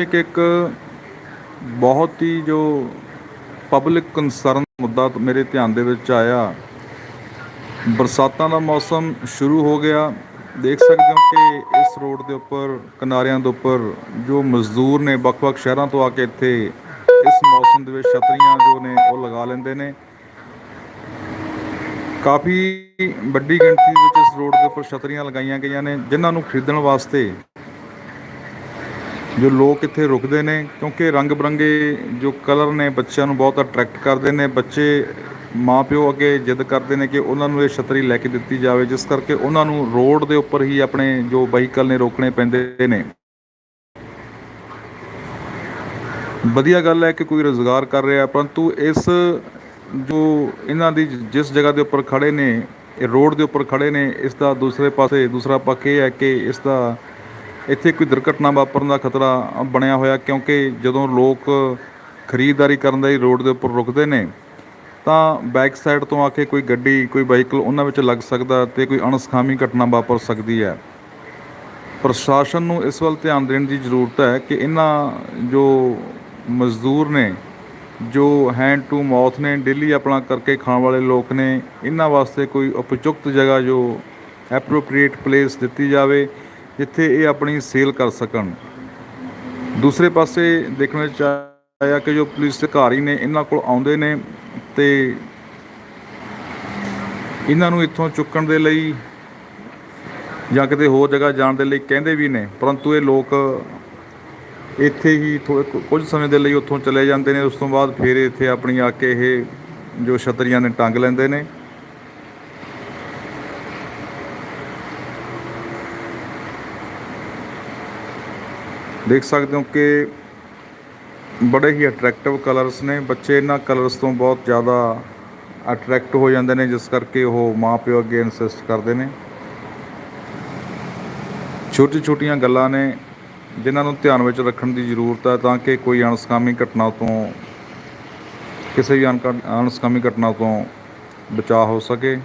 ਇੱਕ ਇੱਕ ਬਹੁਤ ਹੀ ਜੋ ਪਬਲਿਕ ਕੰਸਰਨ ਮੁੱਦਾ ਮੇਰੇ ਧਿਆਨ ਦੇ ਵਿੱਚ ਆਇਆ। ਬਰਸਾਤਾਂ ਦਾ ਮੌਸਮ ਸ਼ੁਰੂ ਹੋ ਗਿਆ। ਦੇਖ ਸਕਦੇ ਹੋ ਕਿ ਇਸ ਰੋਡ ਦੇ ਉੱਪਰ, ਕਿਨਾਰਿਆਂ ਦੇ ਉੱਪਰ ਜੋ ਮਜ਼ਦੂਰ ਨੇ ਵੱਖ-ਵੱਖ ਸ਼ਹਿਰਾਂ ਤੋਂ ਆ ਕੇ ਇੱਥੇ ਇਸ ਮੌਸਮ ਦੇ ਵਿੱਚ ਛਤਰੀਆਂ ਜੋ ਨੇ ਉਹ ਲਗਾ ਲੈਂਦੇ ਨੇ। ਕਾਫੀ ਵੱਡੀ ਗਿਣਤੀ ਵਿੱਚ ਇਸ ਰੋਡ ਦੇ ਉੱਪਰ ਛਤਰੀਆਂ ਲਗਾਈਆਂ ਗਈਆਂ ਨੇ, ਜਿਨ੍ਹਾਂ ਨੂੰ ਖਰੀਦਣ ਵਾਸਤੇ ਜੋ ਲੋਕ ਇੱਥੇ ਰੁਕਦੇ ਨੇ, ਕਿਉਂਕਿ ਰੰਗ ਬਰੰਗੇ ਜੋ ਕਲਰ ਨੇ ਬੱਚਿਆਂ ਨੂੰ ਬਹੁਤ ਅਟਰੈਕਟ ਕਰਦੇ ਨੇ, ਬੱਚੇ ਮਾਪਿਓ ਅੱਗੇ ਜਿੱਦ ਕਰਦੇ ਨੇ ਕਿ ਉਹਨਾਂ ਨੂੰ ਇਹ ਛਤਰੀ ਲੈ ਕੇ ਦਿੱਤੀ ਜਾਵੇ, ਜਿਸ ਕਰਕੇ ਉਹਨਾਂ ਨੂੰ ਰੋਡ ਦੇ ਉੱਪਰ ਹੀ ਆਪਣੇ ਜੋ ਵਹੀਕਲ ਨੇ ਰੋਕਣੇ ਪੈਂਦੇ ਨੇ। ਵਧੀਆ ਗੱਲ ਹੈ ਕਿ ਕੋਈ ਰੋਜ਼ਗਾਰ ਕਰ ਰਿਹਾ, ਪਰੰਤੂ ਇਸ ਜੋ ਇਹਨਾਂ ਦੀ ਜਿਸ ਜਗ੍ਹਾ ਦੇ ਉੱਪਰ ਖੜੇ ਨੇ, ਇਹ ਰੋਡ ਦੇ ਉੱਪਰ ਖੜੇ ਨੇ, ਇਸ ਦਾ ਦੂਸਰੇ ਪਾਸੇ, ਦੂਸਰਾ ਪੱਖ ਇਹ ਹੈ ਕਿ ਇਸ ਦਾ ਇੱਥੇ ਕੋਈ ਦੁਰਘਟਨਾ ਵਾਪਰਨ ਦਾ ਖਤਰਾ ਬਣਿਆ ਹੋਇਆ ਕਿਉਂਕਿ ਜਦੋਂ ਲੋਕ ਖਰੀਦਦਾਰੀ ਕਰਨ ਲਈ ਰੋਡ ਦੇ ਉੱਪਰ ਰੁਕਦੇ ਨੇ, ਤਾਂ ਬੈਕ ਸਾਈਡ ਤੋਂ ਆ ਕੇ ਕੋਈ ਗੱਡੀ, ਕੋਈ ਵਹੀਕਲ ਉਹਨਾਂ ਵਿੱਚ ਲੱਗ ਸਕਦਾ ਤੇ ਕੋਈ ਅਣਸਖਾਮੀ ਘਟਨਾ ਵਾਪਰ ਸਕਦੀ ਹੈ। ਪ੍ਰਸ਼ਾਸਨ ਨੂੰ ਇਸ ਵੱਲ ਧਿਆਨ ਦੇਣ ਦੀ ਜ਼ਰੂਰਤ ਹੈ ਕਿ ਇਹਨਾਂ ਜੋ ਮਜ਼ਦੂਰ ਨੇ, ਜੋ ਹੈਂਡ ਟੂ ਮਾਊਥ ਨੇ ਡੇਲੀ ਆਪਣਾ ਕਰਕੇ ਖਾਣ ਵਾਲੇ ਲੋਕ ਨੇ, ਇਹਨਾਂ ਵਾਸਤੇ ਕੋਈ ਉਪਯੁਕਤ ਜਗ੍ਹਾ ਜੋ ਐਪਰੋਪ੍ਰੀਏਟ ਪਲੇਸ ਦਿੱਤੀ ਜਾਵੇ ਜਿੱਥੇ ਇਹ ਆਪਣੀ ਸੇਲ ਕਰ ਸਕਣ। ਦੂਸਰੇ ਪਾਸੇ ਦੇਖਣ ਵਿੱਚ ਆਇਆ ਕਿ ਜੋ ਪੁਲਿਸ ਅਧਿਕਾਰੀ ਨੇ ਇਹਨਾਂ ਕੋਲ ਆਉਂਦੇ ਨੇ ਤੇ ਇਹਨਾਂ ਨੂੰ ਇੱਥੋਂ ਚੁੱਕਣ ਦੇ ਲਈ ਜਾਂ ਕਿਤੇ ਹੋਰ ਜਗ੍ਹਾ ਜਾਣ ਦੇ ਲਈ ਕਹਿੰਦੇ ਵੀ ਨੇ, ਪਰੰਤੂ ਇਹ ਲੋਕ ਇੱਥੇ ਹੀ ਥੋੜ੍ਹੇ ਕੁਝ ਸਮੇਂ ਦੇ ਲਈ ਉੱਥੋਂ ਚਲੇ ਜਾਂਦੇ ਨੇ, ਉਸ ਤੋਂ ਬਾਅਦ ਫਿਰ ਇੱਥੇ ਆਪਣੀ ਆ ਕੇ ਇਹ ਜੋ ਛਤਰੀਆਂ ਨੇ ਟੰਗ ਲੈਂਦੇ ਨੇ। ਦੇਖ ਸਕਦੇ ਹੋ ਕਿ ਬੜੇ ਹੀ ਅਟਰੈਕਟਿਵ ਕਲਰਸ ਨੇ। ਬੱਚੇ ਇਹਨਾਂ ਕਲਰਸ ਤੋਂ ਬਹੁਤ ਜ਼ਿਆਦਾ ਅਟਰੈਕਟ ਹੋ ਜਾਂਦੇ ਨੇ, ਜਿਸ ਕਰਕੇ ਉਹ ਮਾਪਿਓ ਅੱਗੇ ਇਨਸਿਸਟ ਕਰਦੇ ਨੇ। ਛੋਟੀ ਛੋਟੀਆਂ ਗੱਲਾਂ ਨੇ, ਜਿਨ੍ਹਾਂ ਨੂੰ ਧਿਆਨ ਵਿੱਚ ਰੱਖਣ ਦੀ ਜ਼ਰੂਰਤ ਹੈ, ਤਾਂ ਕਿ ਕੋਈ ਅਣਸਕਾਮੀ ਘਟਨਾ ਤੋਂ, ਕਿਸੇ ਵੀ ਅਣਕ- ਅਣਸਕਾਮੀ ਘਟਨਾ ਤੋਂ ਬਚਾਅ ਹੋ ਸਕੇ।